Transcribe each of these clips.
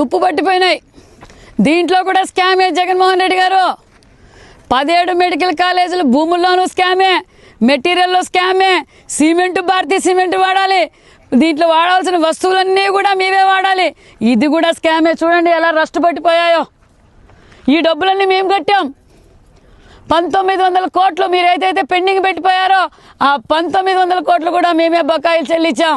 తుప్పు పట్టిపోయినాయి. దీంట్లో కూడా స్కామే జగన్మోహన్ రెడ్డి గారు. పదిహేడు మెడికల్ కాలేజీలు భూముల్లోనూ స్కామే మెటీరియల్లో స్కామే సిమెంట్ భారతీయ సిమెంట్ వాడాలి. దీంట్లో వాడాల్సిన వస్తువులన్నీ కూడా మీవే వాడాలి. ఇది కూడా స్కామే. చూడండి ఎలా రస్ట్ పట్టిపోయాయో. ఈ డబ్బులన్నీ మేము కట్టాం. పంతొమ్మిది వందల కోట్లు మీరు ఏదైతే పెండింగ్ పెట్టిపోయారో ఆ పంతొమ్మిది వందల కోట్లు కూడా మేమే బకాయిలు చెల్లించాం.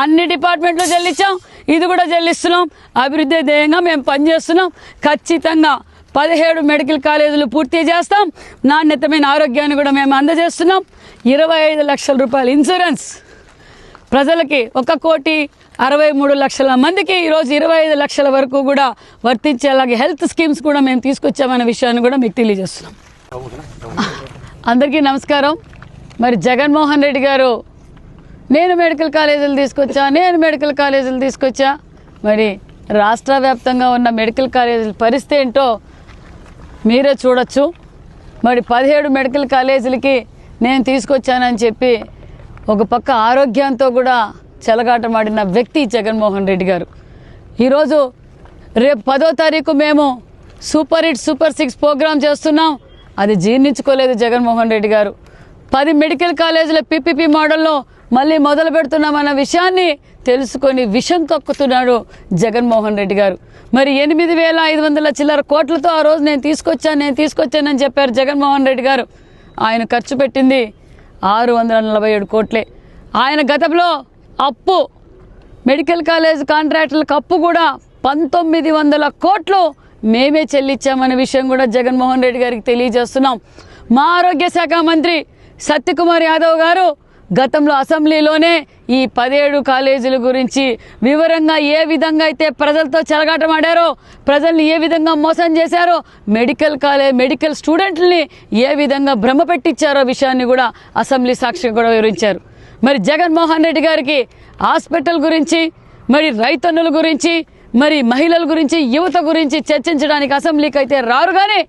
అన్ని డిపార్ట్మెంట్లు చెల్లించాం. ఇది కూడా చెల్లిస్తున్నాం అభివృద్ధి ధ్యేయంగా మేము పనిచేస్తున్నాం. ఖచ్చితంగా పదిహేడు మెడికల్ కాలేజీలు పూర్తి చేస్తాం. నాణ్యతమైన ఆరోగ్యాన్ని కూడా మేము అందజేస్తున్నాం. ఇరవై ఐదు లక్షల రూపాయల ఇన్సూరెన్స్. ప్రజలకి ఒక కోటి అరవై మూడు లక్షల మందికి ఈరోజు ఇరవై ఐదు లక్షల వరకు కూడా వర్తించేలాగే హెల్త్ స్కీమ్స్ కూడా మేము తీసుకొచ్చామనే విషయాన్ని కూడా మీకు తెలియజేస్తున్నాం. అందరికీ నమస్కారం. మరి జగన్మోహన్ రెడ్డి గారు నేను మెడికల్ కాలేజీలు తీసుకొచ్చా నేను మెడికల్ కాలేజీలు తీసుకొచ్చా? మరి రాష్ట్ర వ్యాప్తంగా ఉన్న మెడికల్ కాలేజీల పరిస్థితి ఏంటో మీరే చూడొచ్చు. మరి పదిహేడు మెడికల్ కాలేజీలకి నేను తీసుకొచ్చానని చెప్పి ఒక పక్క ఆరోగ్యంతో కూడా చెలగాటమాడిన వ్యక్తి జగన్మోహన్ రెడ్డి గారు. ఈరోజు రేపు పదో తారీఖు మేము super hit super six programme చేస్తున్నాం. అది జీర్ణించుకోలేదు జగన్మోహన్ రెడ్డి గారు. పది మెడికల్ కాలేజీల పీపీపీ మోడల్లో మళ్ళీ మొదలు పెడుతున్నామన్న విషయాన్ని తెలుసుకొని విషం కక్కుతున్నాడు జగన్మోహన్ రెడ్డి గారు. మరి ఎనిమిది వేల ఐదు వందల చిల్లర కోట్లతో ఆ రోజు నేను తీసుకొచ్చాను నేను తీసుకొచ్చానని చెప్పారు జగన్మోహన్ రెడ్డి గారు. ఆయన ఖర్చు పెట్టింది ఆరు వందల నలభై ఏడు కోట్లే. ఆయన గతంలో అప్పు మెడికల్ కాలేజ్ కాంట్రాక్టులకు అప్పు కూడా పంతొమ్మిది వందల కోట్లు మేమే చెల్లించామనే విషయం కూడా జగన్మోహన్ రెడ్డి గారికి తెలియజేస్తున్నాం. మా ఆరోగ్య శాఖ మంత్రి సత్యకుమార్ యాదవ్ గారు గతంలో అసెంబ్లీలోనే ఈ పదిహేడు కాలేజీల గురించి వివరంగా ఏ విధంగా అయితే ప్రజలతో చెలగాటమాడారో ప్రజల్ని ఏ విధంగా మోసం చేశారో మెడికల్ కాలేజ్ మెడికల్ స్టూడెంట్లని ఏ విధంగా భ్రమ పెట్టించారో విషయాన్ని కూడా అసెంబ్లీ సాక్షిగా కూడా వివరించారు. మరి జగన్మోహన్ రెడ్డి గారికి హాస్పిటల్ గురించి మరి రైతన్నుల గురించి మరి మహిళల గురించి యువత గురించి చర్చించడానికి అసెంబ్లీకి అయితే రారు కానీ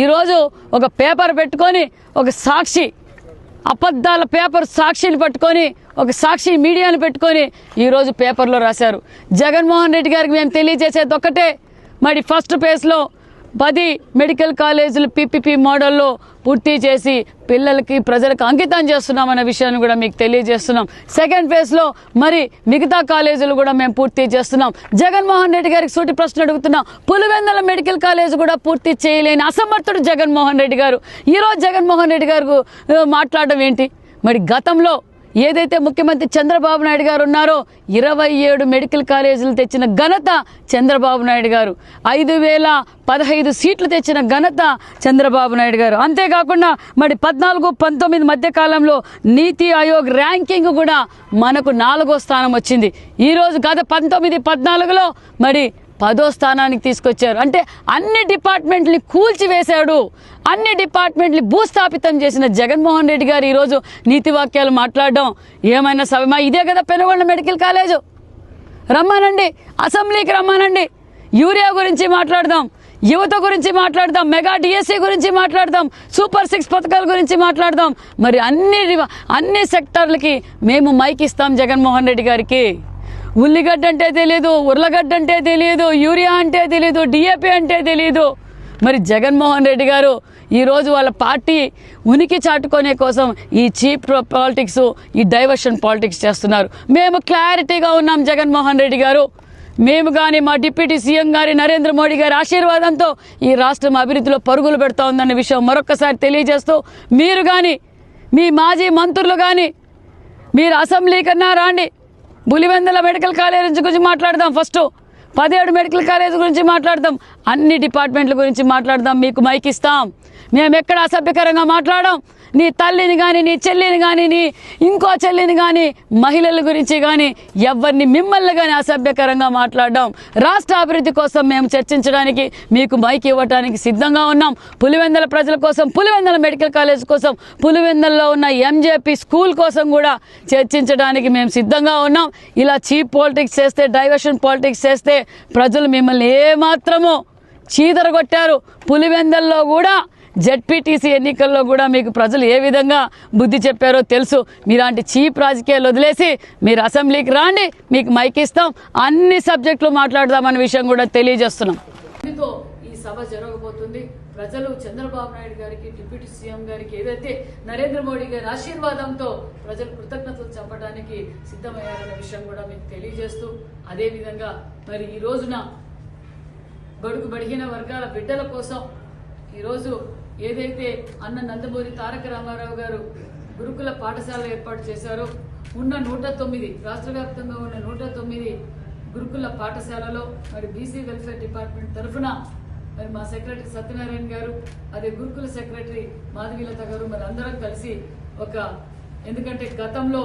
ఈరోజు ఒక పేపర్ పెట్టుకొని ఒక సాక్షి అబద్ధాల పేపర్ సాక్షిని పట్టుకొని ఒక సాక్షి మీడియాను పెట్టుకొని ఈరోజు పేపర్లో రాశారు. జగన్మోహన్ రెడ్డి గారికి మేము తెలియజేసేది ఒక్కటే. మరి ఫస్ట్ పేజ్లో పది మెడికల్ కాలేజీలు పీపీపీ మోడల్లో పూర్తి చేసి పిల్లలకి ప్రజలకు అంకితం చేస్తున్నామన్న విషయాన్ని కూడా మీకు తెలియజేస్తున్నాం. సెకండ్ ఫేజ్లో మరి మిగతా కాలేజీలు కూడా మేము పూర్తి చేస్తున్నాం. జగన్మోహన్ రెడ్డి గారికి సూటి ప్రశ్న అడుగుతున్నాం. పులివెందల మెడికల్ కాలేజ్ కూడా పూర్తి చేయలేని అసమర్థుడు జగన్మోహన్ రెడ్డి గారు. ఈరోజు జగన్మోహన్ రెడ్డి గారు మాట్లాడడం ఏంటి? మరి గతంలో ఏదైతే ముఖ్యమంత్రి చంద్రబాబు నాయుడు గారు ఉన్నారో ఇరవై ఏడు మెడికల్ కాలేజీలు తెచ్చిన ఘనత చంద్రబాబు నాయుడు గారు. ఐదు వేల పదహైదు సీట్లు తెచ్చిన ఘనత చంద్రబాబు నాయుడు గారు. అంతేకాకుండా మరి పద్నాలుగు పంతొమ్మిది మధ్య కాలంలో నీతి ఆయోగ్ ర్యాంకింగ్ కూడా మనకు నాలుగో స్థానం వచ్చింది. ఈరోజు గత పంతొమ్మిది పద్నాలుగులో మరి పదో స్థానానికి తీసుకొచ్చారు. అంటే అన్ని డిపార్ట్మెంట్ని కూల్చివేశాడు. అన్ని డిపార్ట్మెంట్ని భూస్థాపితం చేసిన జగన్మోహన్ రెడ్డి గారు ఈరోజు నీతి వాక్యాలు మాట్లాడడం. ఏమైనా సభమా ఇదే కదా పెనుగొండ మెడికల్ కాలేజు. రమ్మానండి. అసెంబ్లీకి రమ్మానండి. యూరియా గురించి మాట్లాడదాం. యువత గురించి మాట్లాడదాం. మెగా డిఎస్సి గురించి మాట్లాడదాం. సూపర్ సిక్స్ పథకాల గురించి మాట్లాడదాం. మరి అన్ని అన్ని సెక్టార్లకి మేము మైక్ ఇస్తాం జగన్మోహన్ రెడ్డి గారికి. ఉల్లిగడ్డ అంటే తెలియదు ఉర్లగడ్డ అంటే తెలియదు యూరియా అంటే తెలియదు డిఏపి అంటే తెలియదు మరి జగన్మోహన్ రెడ్డి గారు ఈరోజు వాళ్ళ పార్టీ ఉనికి చాటుకునే కోసం ఈ చీప్ పాలిటిక్స్ ఈ డైవర్షన్ పాలిటిక్స్ చేస్తున్నారు. మేము క్లారిటీగా ఉన్నాం జగన్మోహన్ రెడ్డి గారు. మేము కానీ మా డిప్యూటీ సీఎం గారి నరేంద్ర మోడీ గారి ఆశీర్వాదంతో ఈ రాష్ట్రం అభివృద్ధిలో పరుగులు పెడతా ఉందన్న విషయం మరొకసారి తెలియజేస్తూ మీరు కానీ మీ మాజీ మంత్రులు కానీ మీరు అసెంబ్లీ కన్నా రాండి. బులివెందల మెడికల్ కాలేజ్ గురించి మాట్లాడదాం ఫస్ట్. పదిహేడు మెడికల్ కాలేజ్ గురించి మాట్లాడదాం. అన్ని డిపార్ట్మెంట్ల గురించి మాట్లాడదాం. మీకు మైక్ ఇస్తాం. మేము ఎక్కడ అసభ్యకరంగా మాట్లాడాం నీ తల్లిని కానీ నీ చెల్లిని కానీ నీ ఇంకో చెల్లిని కానీ మహిళల గురించి కానీ ఎవరిని మిమ్మల్ని కానీ అసభ్యకరంగా మాట్లాడడం. రాష్ట్ర అభివృద్ధి కోసం మేము చర్చించడానికి మీకు మైక్ ఇవ్వడానికి సిద్ధంగా ఉన్నాం. పులివెందల ప్రజల కోసం పులివెందల మెడికల్ కాలేజ్ కోసం పులివెందల్లో ఉన్న ఎంజేపీ స్కూల్ కోసం కూడా చర్చించడానికి మేము సిద్ధంగా ఉన్నాం. ఇలా చీప్ పాలిటిక్స్ చేస్తే డైవర్షన్ పాలిటిక్స్ చేస్తే ప్రజలు మిమ్మల్ని ఏమాత్రము చీదరగొట్టారు. పులివెందల్లో కూడా జడ్పీటీసీ ఎన్నికల్లో కూడా మీకు ప్రజలు ఏ విధంగా బుద్ధి చెప్పారో తెలుసు. మీలాంటి చీప్ రాజకీయాలు వదిలేసి మీరు అసెంబ్లీకి రాండి మీకు మైక్ ఇస్తాం అన్ని సబ్జెక్టులు మాట్లాడదామన్న విషయం కూడా తెలియజేస్తున్నాం. ఈ సభ జరగబోతుంది. ప్రజలు చంద్రబాబు నాయుడు గారికి డిప్యూటీ సీఎం గారికి ఏదైతే నరేంద్ర మోడీ గారి ఆశీర్వాదంతో ప్రజలు కృతజ్ఞతలు చెప్పడానికి సిద్ధమయ్యారన్న విషయం కూడా మీకు తెలియజేస్తూ అదేవిధంగా మరి ఈ రోజున బడుగు బడిగిన వర్గాల బిడ్డల కోసం ఈరోజు ఏదైతే అన్న నందమూరి తారక రామారావు గారు గురుకుల పాఠశాల ఏర్పాటు చేశారో ఉన్న నూట తొమ్మిది రాష్ట్ర వ్యాప్తంగా ఉన్న నూట తొమ్మిది గురుకుల పాఠశాలలో మరి బీసీ వెల్ఫేర్ డిపార్ట్మెంట్ తరఫున మరి మా సెక్రటరీ సత్యనారాయణ గారు అదే గురుకుల సెక్రటరీ మాధవీలత గారు మరి అందరం కలిసి ఒక ఎందుకంటే గతంలో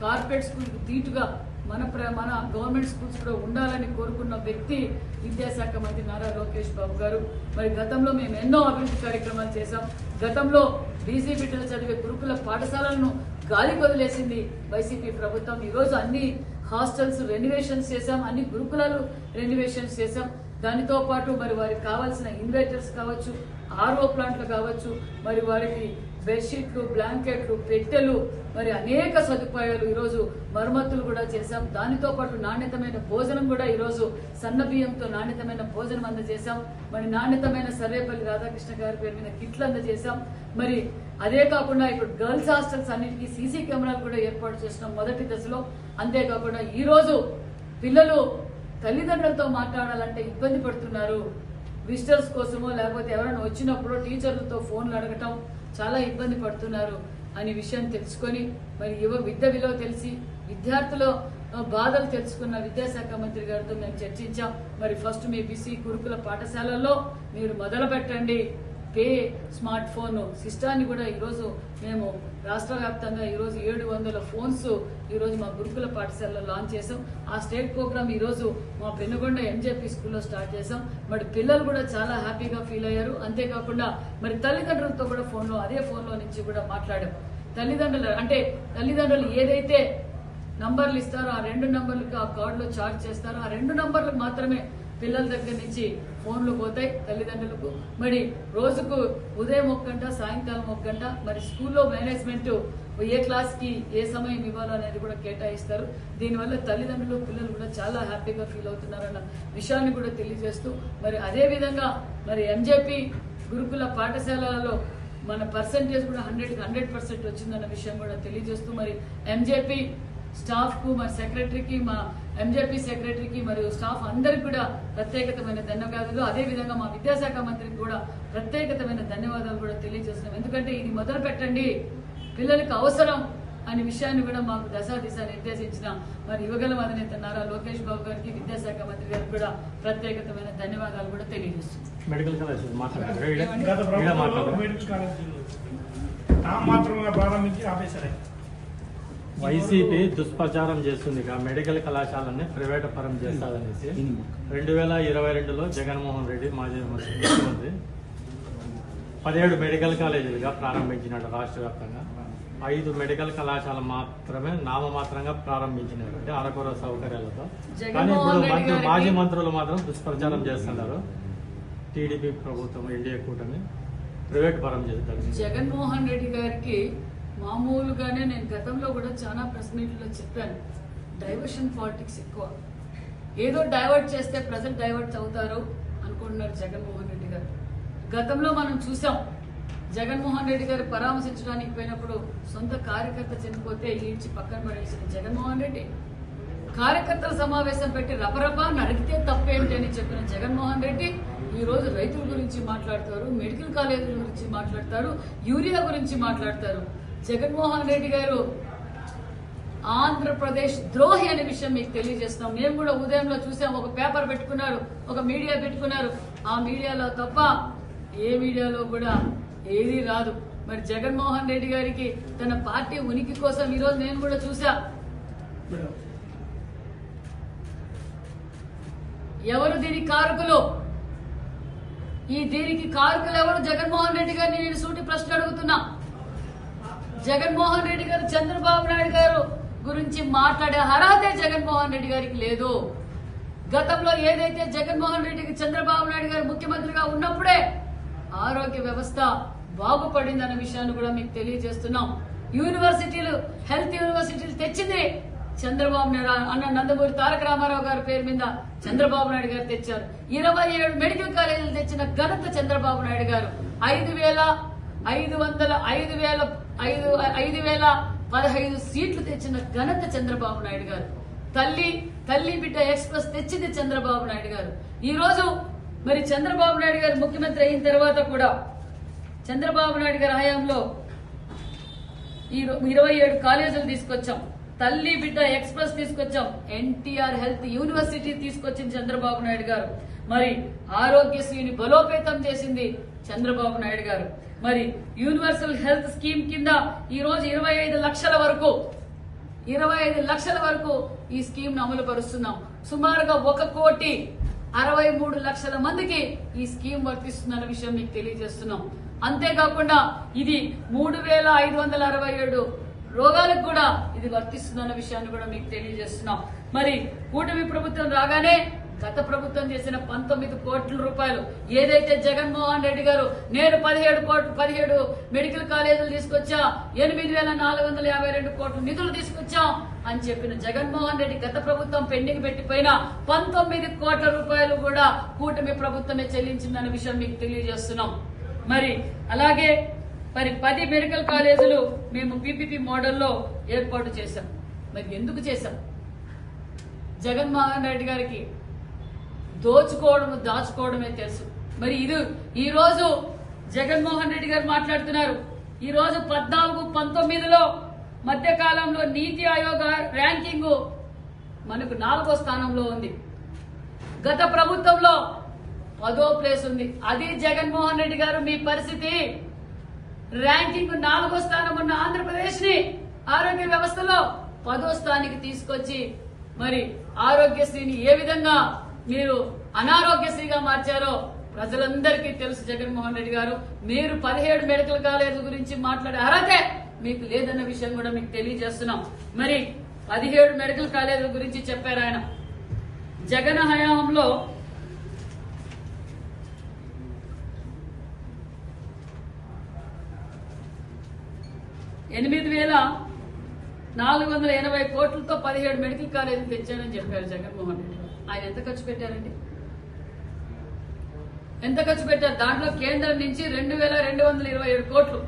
కార్పొరేట్ స్కూల్కి తీటుగా మన ప్ర- మన గవర్నమెంట్ స్కూల్స్ కూడా ఉండాలని కోరుకున్న వ్యక్తి విద్యాశాఖ మంత్రి నారా లోకేష్ బాబు గారు. మరి గతంలో మేము ఎన్నో అభివృద్ధి కార్యక్రమాలు చేశాం. గతంలో బీసీ బిడ్డలు చదివే గురుకుల పాఠశాలలను గాలి వదిలేసింది వైసీపీ ప్రభుత్వం. ఈరోజు అన్ని హాస్టల్స్ రెనోవేషన్స్ చేశాం అన్ని గురుకులాలు రెనోవేషన్స్ చేశాం. దానితో పాటు మరి వారికి కావాల్సిన ఇన్వర్టర్స్ కావచ్చు ఆర్ఓ ప్లాంట్లు కావచ్చు మరి వారికి బెడ్షీట్లు బ్లాంకెట్లు పెట్టెలు మరి అనేక సదుపాయాలు ఈరోజు మరమ్మతులు కూడా చేశాం. దానితో పాటు నాణ్యతమైన భోజనం కూడా ఈరోజు సన్న బియ్యంతో నాణ్యతమైన భోజనం అందజేశాం. మరి నాణ్యతమైన సర్వేపల్లి రాధాకృష్ణ గారి పేరు మీద కిట్లు అందజేశాం. మరి అదే కాకుండా ఇప్పుడు గర్ల్స్ హాస్టల్స్ అన్నిటికీ సీసీ కెమెరాలు కూడా ఏర్పాటు చేసినాం మొదటి దశలో. అంతేకాకుండా ఈరోజు పిల్లలు తల్లిదండ్రులతో మాట్లాడాలంటే ఇబ్బంది పడుతున్నారు. విజిటర్స్ కోసమో లేకపోతే ఎవరైనా వచ్చినప్పుడు టీచర్లతో ఫోన్లు అడగటం చాలా ఇబ్బంది పడుతున్నారు అనే విషయం తెలుసుకొని మరి యువ విద్య విలువ తెలిసి విద్యార్థుల బాధలు తెలుసుకున్న విద్యాశాఖ మంత్రి గారితో మేము చర్చించాం. మరి ఫస్ట్ మీ బీసీ గురుకుల పాఠశాలల్లో మీరు మొదలు పెట్టండి పే స్మార్ట్ ఫోన్ సిస్టాన్ని కూడా ఈరోజు మేము రాష్ట్ర వ్యాప్తంగా ఈరోజు ఏడు వందల ఫోన్స్ ఈరోజు మా గురుకుల పాఠశాలలో లాంచ్ చేసాం ఆ స్టేట్ ప్రోగ్రామ్ ఈరోజు మా పెనుగొండ ఎంజేపీ స్కూల్లో స్టార్ట్ చేసాం మరి పిల్లలు కూడా చాలా హ్యాపీగా ఫీల్ అయ్యారు. అంతేకాకుండా మరి తల్లిదండ్రులతో కూడా ఫోన్లో అదే ఫోన్లో నుంచి కూడా మాట్లాడాం. తల్లిదండ్రులు అంటే తల్లిదండ్రులు ఏదైతే నంబర్లు ఇస్తారో ఆ రెండు నంబర్లకు ఆ కార్డులో చార్జ్ చేస్తారో ఆ రెండు నంబర్లకు మాత్రమే పిల్లల దగ్గర నుంచి ఫోన్లు పోతాయి తల్లిదండ్రులకు. మరి రోజుకు ఉదయం ఒక గంట సాయంకాలం ఒక గంట మరి స్కూల్లో మేనేజ్మెంట్ ఏ క్లాస్కి ఏ సమయం ఇవ్వాలో అనేది కూడా కేటాయిస్తారు. దీనివల్ల తల్లిదండ్రులు పిల్లలు కూడా చాలా హ్యాపీగా ఫీల్ అవుతున్నారన్న విషయాన్ని కూడా తెలియజేస్తూ మరి అదేవిధంగా మరి ఎంజేపీ గురుకుల పాఠశాలలో మన పర్సంటేజ్ కూడా హండ్రెడ్ హండ్రెడ్ పర్సెంట్ వచ్చిందన్న విషయం కూడా తెలియజేస్తూ మరి ఎంజేపీ స్టాఫ్కు మా సెక్రటరీకి మా ఎంజేపీ సెక్రటరీకి మరియు స్టాఫ్ అందరికి కూడా ప్రత్యేకతమైన ధన్యవాదాలు. అదే విధంగా మా విద్యాశాఖ మంత్రికి కూడా ప్రత్యేకతమైన ధన్యవాదాలు కూడా తెలియజేస్తున్నాం. ఎందుకంటే ఇది మొదలు పెట్టండి. పిల్లలకు అవసరం అనే విషయాన్ని కూడా మాకు దశా దిశ నిర్దేశించిన మరి యువగల అధినేత నారా లోకేష్ బాబు గారికి విద్యాశాఖ మంత్రి గారికి కూడా ప్రత్యేకతమైన ధన్యవాదాలు కూడా తెలియజేస్తున్నాం. ప్రారంభించి ఆపేశారు. వైసీపీ దుష్ప్రచారం చేస్తుంది మెడికల్ కళాశాలని ప్రైవేట్ పరం చేస్తాదనేసి. రెండు వేల ఇరవై రెండులో జగన్మోహన్ రెడ్డి మాజీ ముఖ్యమంత్రి. పదిహేడు మెడికల్ కాలేజీలుగా ప్రారంభించినాడు రాష్ట్ర వ్యాప్తంగా. ఐదు మెడికల్ కళాశాల మాత్రమే నామమాత్రంగా ప్రారంభించినారు. అంటే అరకొర సౌకర్యాలతో. కానీ ఇప్పుడు మంత్రి మాజీ మంత్రులు మాత్రం దుష్ప్రచారం చేస్తున్నారు. టీడీపీ ప్రభుత్వం ఎన్డీఏ కూటమి ప్రైవేట్ పరం చేస్తారు. జగన్మోహన్ రెడ్డి గారికి మామూలుగానే నేను గతంలో కూడా చాలా ప్రెస్ మీట్లో చెప్పాను డైవర్షన్ పాలిటిక్స్ ఎక్కువ. ఏదో డైవర్ట్ చేస్తే ప్రజలు డైవర్ట్ అవుతారు అనుకుంటున్నారు జగన్మోహన్ రెడ్డి గారు. గతంలో మనం చూసాం జగన్మోహన్ రెడ్డి గారు పరామర్శించడానికి పోయినప్పుడు సొంత కార్యకర్త చనిపోతే ఈడ్చి పక్కన పడేసిన జగన్మోహన్ రెడ్డి. కార్యకర్తల సమావేశం పెట్టి రపరపా నడిగితే తప్పేమిటి అని చెప్పిన జగన్మోహన్ రెడ్డి ఈ రోజు రైతుల గురించి మాట్లాడతారు మెడికల్ కాలేజీల గురించి మాట్లాడతారు యూరియా గురించి మాట్లాడతారు. జగన్మోహన్ రెడ్డి గారు ఆంధ్రప్రదేశ్ ద్రోహి అనే విషయం మీకు తెలియజేస్తున్నాం. మేము కూడా ఉదయంలో చూసాం ఒక పేపర్ పెట్టుకున్నారు ఒక మీడియా పెట్టుకున్నారు. ఆ మీడియాలో తప్ప ఏ మీడియాలో కూడా ఏది రాదు. మరి జగన్మోహన్ రెడ్డి గారికి తన పార్టీ ఉనికి కోసం ఈరోజు నేను కూడా చూసా. ఎవరు దీనికి కారకులు? ఈ దీనికి కారకులు ఎవరు? జగన్మోహన్ రెడ్డి గారిని నేను సూటి ప్రశ్న అడుగుతున్నా. జగన్మోహన్ రెడ్డి గారు చంద్రబాబు నాయుడు గారు గురించి మాట్లాడే అర్హతే జగన్మోహన్ రెడ్డి గారికి లేదు. గతంలో ఏదైతే జగన్మోహన్ రెడ్డికి చంద్రబాబు నాయుడు గారు ముఖ్యమంత్రిగా ఉన్నప్పుడే ఆరోగ్య వ్యవస్థ బాగుపడిందన్న విషయాన్ని కూడా మీకు తెలియజేస్తున్నాం. యూనివర్సిటీలు హెల్త్ యూనివర్సిటీలు తెచ్చింది చంద్రబాబు నాయుడు అన్న నందమూరి తారక రామారావు గారి పేరు మీద చంద్రబాబు నాయుడు గారు తెచ్చారు. ఇరవై ఏడు మెడికల్ కాలేజీలు తెచ్చిన ఘనత చంద్రబాబు నాయుడు గారు. ఐదు వేల ఐదు వందల ఐదు వేల ఐదు ఐదు వేల పదహైదు సీట్లు తెచ్చిన ఘనత చంద్రబాబు నాయుడు గారు. తల్లి తల్లి బిడ్డ ఎక్స్ప్రెస్ తెచ్చింది చంద్రబాబు నాయుడు గారు. ఈ రోజు మరి చంద్రబాబు నాయుడు గారు ముఖ్యమంత్రి అయిన తర్వాత కూడా చంద్రబాబు నాయుడు గారి హయాంలో ఈ ఇరవై ఏడు కాలేజీలు తీసుకొచ్చాం. తల్లి బిడ్డ ఎక్స్ప్రెస్ తీసుకొచ్చాం. ఎన్టీఆర్ హెల్త్ యూనివర్సిటీ తీసుకొచ్చింది చంద్రబాబు నాయుడు గారు. మరి ఆరోగ్యశ్రీని బలోపేతం చేసింది చంద్రబాబు నాయుడు గారు. మరి యూనివర్సల్ హెల్త్ స్కీమ్ కింద ఈ రోజు ఇరవై ఐదు లక్షల వరకు ఇరవై ఐదు లక్షల వరకు ఈ స్కీమ్ను అమలు పరుస్తున్నాం సుమారుగా ఒక కోటి అరవై మూడు లక్షల మందికి ఈ స్కీమ్ వర్తిస్తుందన్న విషయం మీకు తెలియజేస్తున్నాం. అంతేకాకుండా ఇది మూడు వేల ఐదు వందల అరవై ఏడు రోగాలకు కూడా ఇది వర్తిస్తుందన్న విషయాన్ని కూడా మీకు తెలియజేస్తున్నాం. మరి కూటమి ప్రభుత్వం రాగానే గత ప్రభుత్వం చేసిన పంతొమ్మిది కోట్ల రూపాయలు. ఏదైతే జగన్మోహన్ రెడ్డి గారు నేను పదిహేడు కోట్లు పదిహేడు మెడికల్ కాలేజీలు తీసుకొచ్చా ఎనిమిది వేల నాలుగు వందల యాభై రెండు కోట్లు నిధులు తీసుకొచ్చాం అని చెప్పిన జగన్మోహన్ రెడ్డి గత ప్రభుత్వం పెండింగ్ పెట్టిపోయిన పంతొమ్మిది కోట్ల రూపాయలు కూడా కూటమి ప్రభుత్వమే చెల్లించిందన్న విషయం మీకు తెలియజేస్తున్నాం. మరి అలాగే మరి పది మెడికల్ కాలేజీలు మేము పీపీపీ మోడల్లో ఏర్పాటు చేశాం. మరి ఎందుకు చేశాం? జగన్మోహన్ రెడ్డి గారికి దోచుకోవడం దాచుకోవడమే తెలుసు. మరి ఇది ఈ రోజు జగన్మోహన్ రెడ్డి గారు మాట్లాడుతున్నారు. ఈ రోజు పద్నాలుగు పంతొమ్మిదిలో మధ్యకాలంలో నీతి ఆయోగ ర్యాంకింగ్ మనకు నాలుగో స్థానంలో ఉంది. గత ప్రభుత్వంలో పదో ప్లేస్ ఉంది. అది జగన్మోహన్ రెడ్డి గారు మీ పరిస్థితి. ర్యాంకింగ్ నాలుగో స్థానం ఉన్న ఆంధ్రప్రదేశ్ని ఆరోగ్య వ్యవస్థలో పదో స్థానికి తీసుకొచ్చి మరి ఆరోగ్యశ్రీని ఏ విధంగా మీరు అనారోగ్యశ్రీగా మార్చారో ప్రజలందరికీ తెలుసు జగన్మోహన్ రెడ్డి గారు. మీరు పదిహేడు మెడికల్ కాలేజ్ గురించి మాట్లాడే అర్హతే మీకు లేదన్న విషయం కూడా మీకు తెలియజేస్తున్నాం. మరి పదిహేడు మెడికల్ కాలేజీల గురించి చెప్పారు ఆయన. జగన్ హయాంలో ఎనిమిది వేల నాలుగు వందల ఎనభై కోట్లతో పదిహేడు మెడికల్ కాలేజీలు తెచ్చానని చెప్పారు జగన్మోహన్ రెడ్డి ఆయన ఎంత ఖర్చు పెట్టారండి? ఎంత ఖర్చు పెట్టారు? దాంట్లో కేంద్రం నుంచి రెండు వేల రెండు వందల ఇరవై ఏడు కోట్లు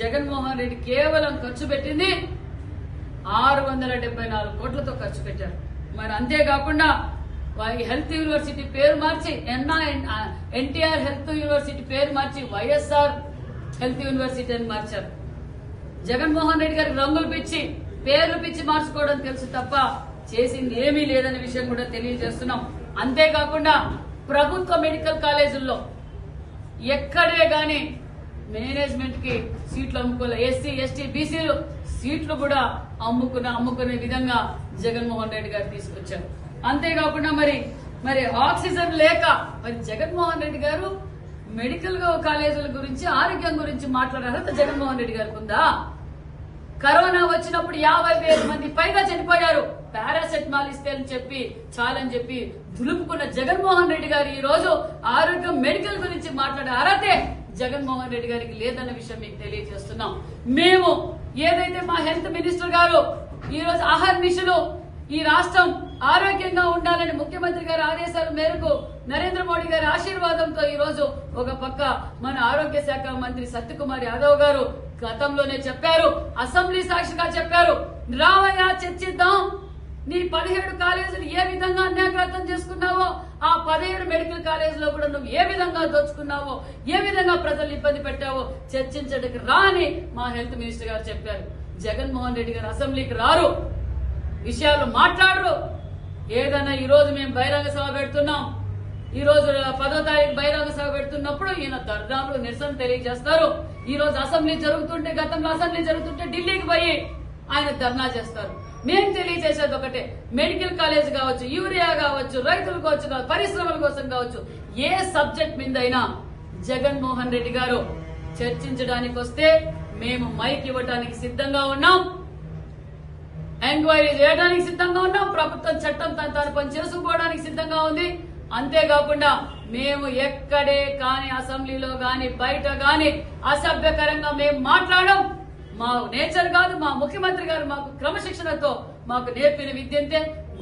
జగన్మోహన్ రెడ్డి కేవలం ఖర్చు పెట్టింది ఆరు వందల డెబ్బై నాలుగు కోట్లతో ఖర్చు పెట్టారు. మరి అంతేకాకుండా వారి హెల్త్ యూనివర్సిటీ పేరు మార్చి ఎన్టీఆర్ హెల్త్ యూనివర్సిటీ పేరు మార్చి వైఎస్ఆర్ హెల్త్ యూనివర్సిటీ అని మార్చారు. జగన్మోహన్ రెడ్డి గారికి రంగులు పిచ్చి పేర్లు పిచ్చి మార్చుకోవడం తెలుసు తప్ప చేసింది ఏమీ లేదనే విషయం కూడా తెలియజేస్తున్నాం. అంతేకాకుండా ప్రభుత్వ మెడికల్ కాలేజీల్లో ఎక్కడే గాని మేనేజ్మెంట్కి సీట్లు అమ్ముకోలే. ఎస్సీ ఎస్టీ బీసీలు సీట్లు కూడా అమ్ముకున్న అమ్ముకునే విధంగా జగన్మోహన్ రెడ్డి గారు తీసుకొచ్చారు. అంతేకాకుండా మరి మరి ఆక్సిజన్ లేక మరి జగన్మోహన్ రెడ్డి గారు మెడికల్ కాలేజీల గురించి ఆరోగ్యం గురించి మాట్లాడే అర్హత జగన్మోహన్ రెడ్డి గారికి ఉందా? కరోనా వచ్చినప్పుడు యాభై వేల మంది పైగా చనిపోయారు. పారాసెటమాల్ ఇస్తే అని చెప్పి చాలని చెప్పి దులుపుకున్న జగన్మోహన్ రెడ్డి గారు ఈ రోజు ఆరోగ్యం మెడికల్ గురించి మాట్లాడే అర్హతే జగన్మోహన్ రెడ్డి గారికి లేదన్న విషయం మీకు తెలియజేస్తున్నాం. మేము ఏదైతే మా హెల్త్ మినిస్టర్ గారు ఈ రోజు అహర్నిశలు ఈ రాష్ట్రం ఆరోగ్యంగా ఉండాలని ముఖ్యమంత్రి గారి ఆదేశాల మేరకు నరేంద్ర మోడీ గారి ఆశీర్వాదంతో ఈ రోజు ఒక పక్క మన ఆరోగ్య శాఖ మంత్రి సత్యకుమార్ యాదవ్ గారు గతంలోనే చెప్పారు అసెంబ్లీ సాక్షిగా చెప్పారు రావయ్య చర్చిద్దాం. నీ పదిహేడు కాలేజీలు ఏ విధంగా అన్యాగ్రతం చేసుకున్నావో ఆ పదిహేడు మెడికల్ కాలేజీలో కూడా నువ్వు ఏ విధంగా దోచుకున్నావో ఏ విధంగా ప్రజలు ఇబ్బంది పెట్టావో చర్చించడానికి రా అని మా హెల్త్ మినిస్టర్ గారు చెప్పారు. జగన్మోహన్ రెడ్డి గారు అసెంబ్లీకి రారు. విషయాలు మాట్లాడరు. ఏదైనా ఈ రోజు మేము బహిరంగ సభ పెడుతున్నాం. ఈ రోజు పదో తారీఖు బహిరంగ సభ పెడుతున్నప్పుడు ఈయన దర్దాపులు నిరసన తెలియజేస్తారు. ఈ రోజు అసెంబ్లీ జరుగుతుంటే గతంలో అసెంబ్లీ జరుగుతుంటే ఢిల్లీకి పోయి ఆయన ధర్నా చేస్తారు. మేము తెలియజేసేది ఒకటే. మెడికల్ కాలేజ్ కావచ్చు యూరియా కావచ్చు రైతుల కోసం కావచ్చు, పరిశ్రమల కోసం కావచ్చు ఏ సబ్జెక్ట్ మీద జగన్మోహన్ రెడ్డి గారు చర్చించడానికి వస్తే మేము మైక్ ఇవ్వడానికి సిద్ధంగా ఉన్నాం. ఎంక్వైరీ చేయడానికి సిద్ధంగా ఉన్నాం. ప్రభుత్వం చట్టం తన తన పని చేసుకోవడానికి సిద్ధంగా ఉంది. అంతేకాకుండా మేము ఎక్కడే కాని అసెంబ్లీలో గాని బయట గాని అసభ్యకరంగా మేము మాట్లాడడం మా నేచర్ కాదు మా ముఖ్యమంత్రి గారు మాకు క్రమశిక్షణతో మాకు నేర్పిన విద్య అంతే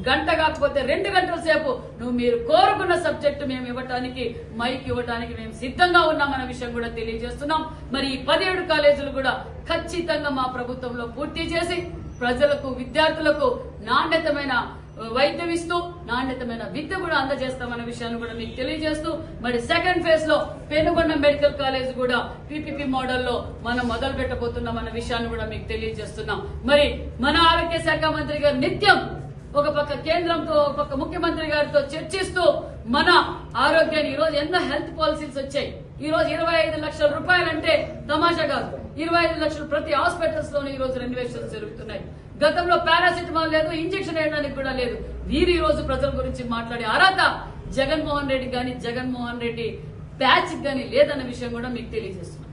గంట కాకపోతే రెండు గంటల సేపు నువ్వు మీరు కోరుకున్న సబ్జెక్టు మేము ఇవ్వటానికి మైక్ ఇవ్వటానికి మేము సిద్ధంగా ఉన్నామన్న విషయం కూడా తెలియజేస్తున్నాం. మరి ఈ పదిహేడు కాలేజీలు కూడా ఖచ్చితంగా మా ప్రభుత్వంలో పూర్తి చేసి ప్రజలకు విద్యార్థులకు నాణ్యతమైన వైద్యం ఇస్తూ నాణ్యతమైన విద్య కూడా అందజేస్తామన్న విషయాన్ని కూడా మీకు తెలియజేస్తూ మరి సెకండ్ ఫేజ్లో పెనుగొండ మెడికల్ కాలేజ్ కూడా పీపీపీ మోడల్లో మనం మొదలు పెట్టబోతున్నాం అన్న విషయాన్ని కూడా మీకు తెలియజేస్తున్నాం. మరి మన ఆరోగ్య శాఖ మంత్రి గారు నిత్యం ఒక పక్క కేంద్రంతో ఒక పక్క ముఖ్యమంత్రి గారితో చర్చిస్తూ మన ఆరోగ్యాన్ని ఈ రోజు ఎన్నో హెల్త్ పాలసీస్ వచ్చాయి? ఈ రోజు ఇరవై ఐదు లక్షల రూపాయలంటే తమాషా కాదు. ఇరవై ఐదు లక్షలు ప్రతి హాస్పిటల్స్లోనే ఈ రోజు రెన్యువేషన్స్ జరుగుతున్నాయి. గతంలో పారాసిటమాల్ లేదు ఇంజెక్షన్ వేయడానికి కూడా లేదు. వీరు ఈ రోజు ప్రజల గురించి మాట్లాడే అర్హత జగన్మోహన్ రెడ్డి కానీ జగన్మోహన్ రెడ్డి బ్యాచ్ కానీ లేదన్న విషయం కూడా మీకు తెలియజేస్తున్నాం.